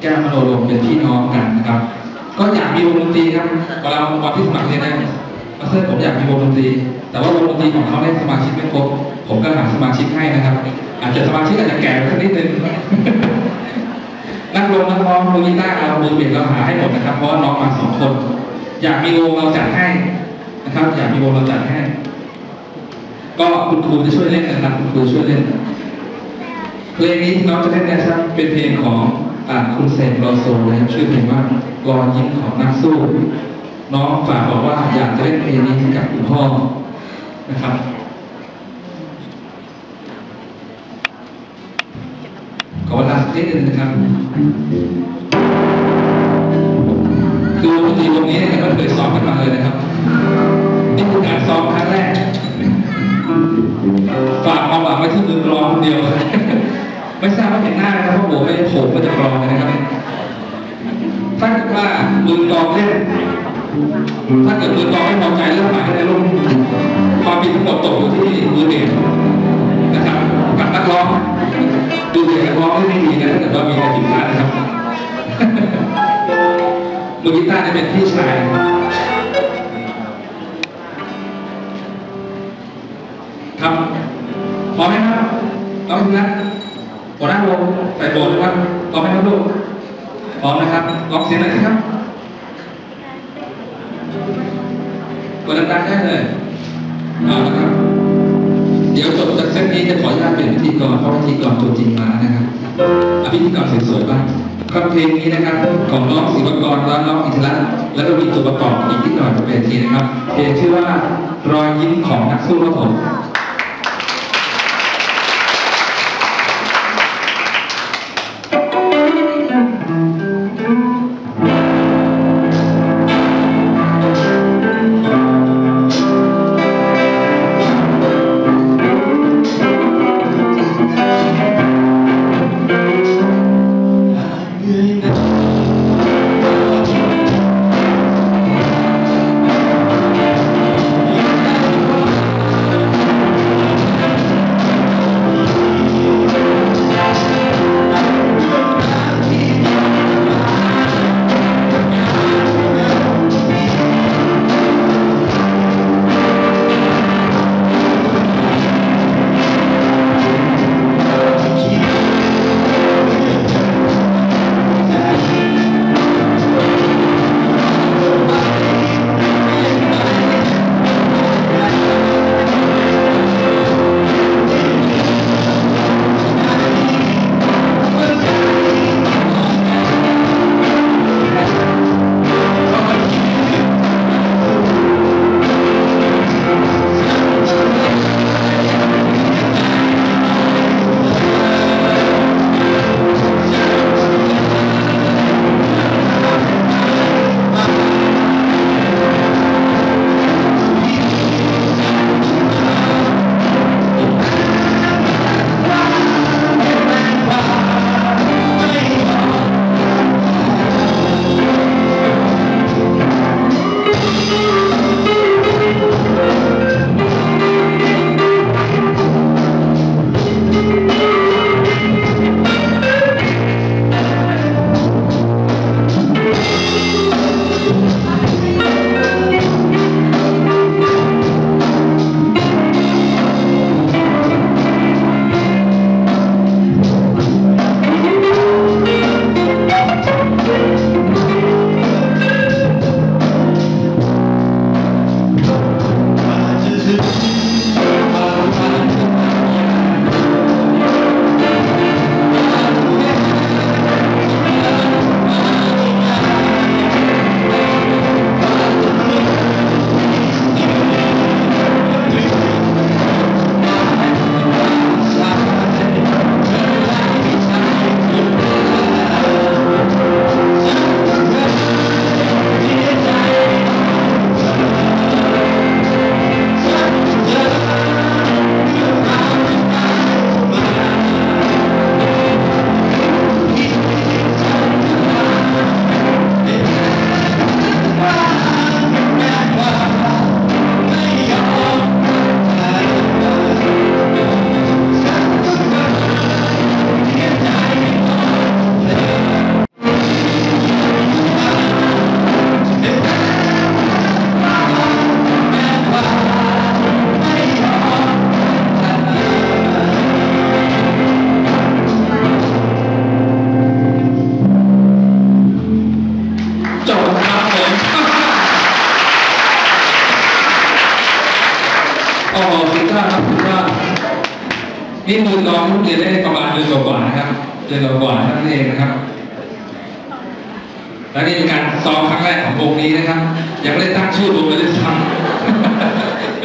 แก้วมโนรมเป็นพี่น้องกันนะครับ ก็อยากมีวงดนตรีครับเวลาวันที่สมัครเรียนนะมาเซอร์ผมอยากมีวงดนตรี แต่ว่าวงดนตรีของเขาเนี่ยสมาชิกไม่ครบ ผมก็หาสมาชิกให้นะครับ อาจจะสมาชิกอาจจะแก่ไปสักนิดนึงนักร้องนักร้องมือกีตาร์เรามือเบสเราหาให้หมดนะครับ เพราะว่าน้องมาสองคน อยากมีวงเราจัดให้นะครับ อยากมีวงเราจัดให้ ก็คุณครูจะช่วยเล่นนะครับ คุณครูช่วยเล่นเพลงนี้ที่น้องจะเล่นนะครับเป็นเพลงของ คุณเซนโลโซนะครับชื่อเพลงว่ารอยยิ้มของนักสู้ น้องฝากบอกว่าอยากจะเล่นเพลงนี้กับคุณพ่อนะครับขอเวลาสักนิดนึงนะครับ คือวงดนตรีวงนี้เนี่ยก็เคยซ้อมกันมาเลยนะครับ นี่คือการซ้อมครั้งแรก ไม่ทราบว่าเห็นหน้านะครับเพราะผมไม่ได้โผล่มาจากกลองนะครับ ถ้าเกิดว่ามือกองเล่น ถ้าเกิดมือกองไม่พอใจเรื่องหมายในรุ่นความผิดทั้งหมดตกอยู่ที่มือเบสนะครับกับนักร้องดูเสียงนักร้องได้ไม่ดีนะถ้าเกิดว่ามีแต่ผิดพลาดนะครับมือกีตาร์จะเป็นพี่ชายครับพร้อมไหมครับน้องทีนะ หัวหน้าวงใส่โบนนะครับพร้อมไหมครับลูกพร้อมนะครับลองเสียงหน่อยสิครับกดดังๆได้เลยเอาละครับ เดี๋ยวจบจากเซตนี้จะขออนุญาตเป็นพิธีกรเพราะพิธีกรตัวจริงมานะครับอาพิธีกรสวยๆบ้างครับเพลงนี้นะครับ ของน้องศิวกรและน้องอิทธิรัตน์และก็มีตัวประกอบอีกนิดหน่อยบนเวทีนะครับเพลงชื่อว่ารอยยิ้มของนักสู้ครับผม มากครับถือว่านี่มือน้องเรียนได้ประมาณเดือนกว่านะครับเดือนกว่าเท่านั้นเองนะครับ และนี่เป็นการซ้อมครั้งแรกของวงนี้นะครับ ยังไม่ได้ตั้งชื่อวงเลยด้วยซ้ำ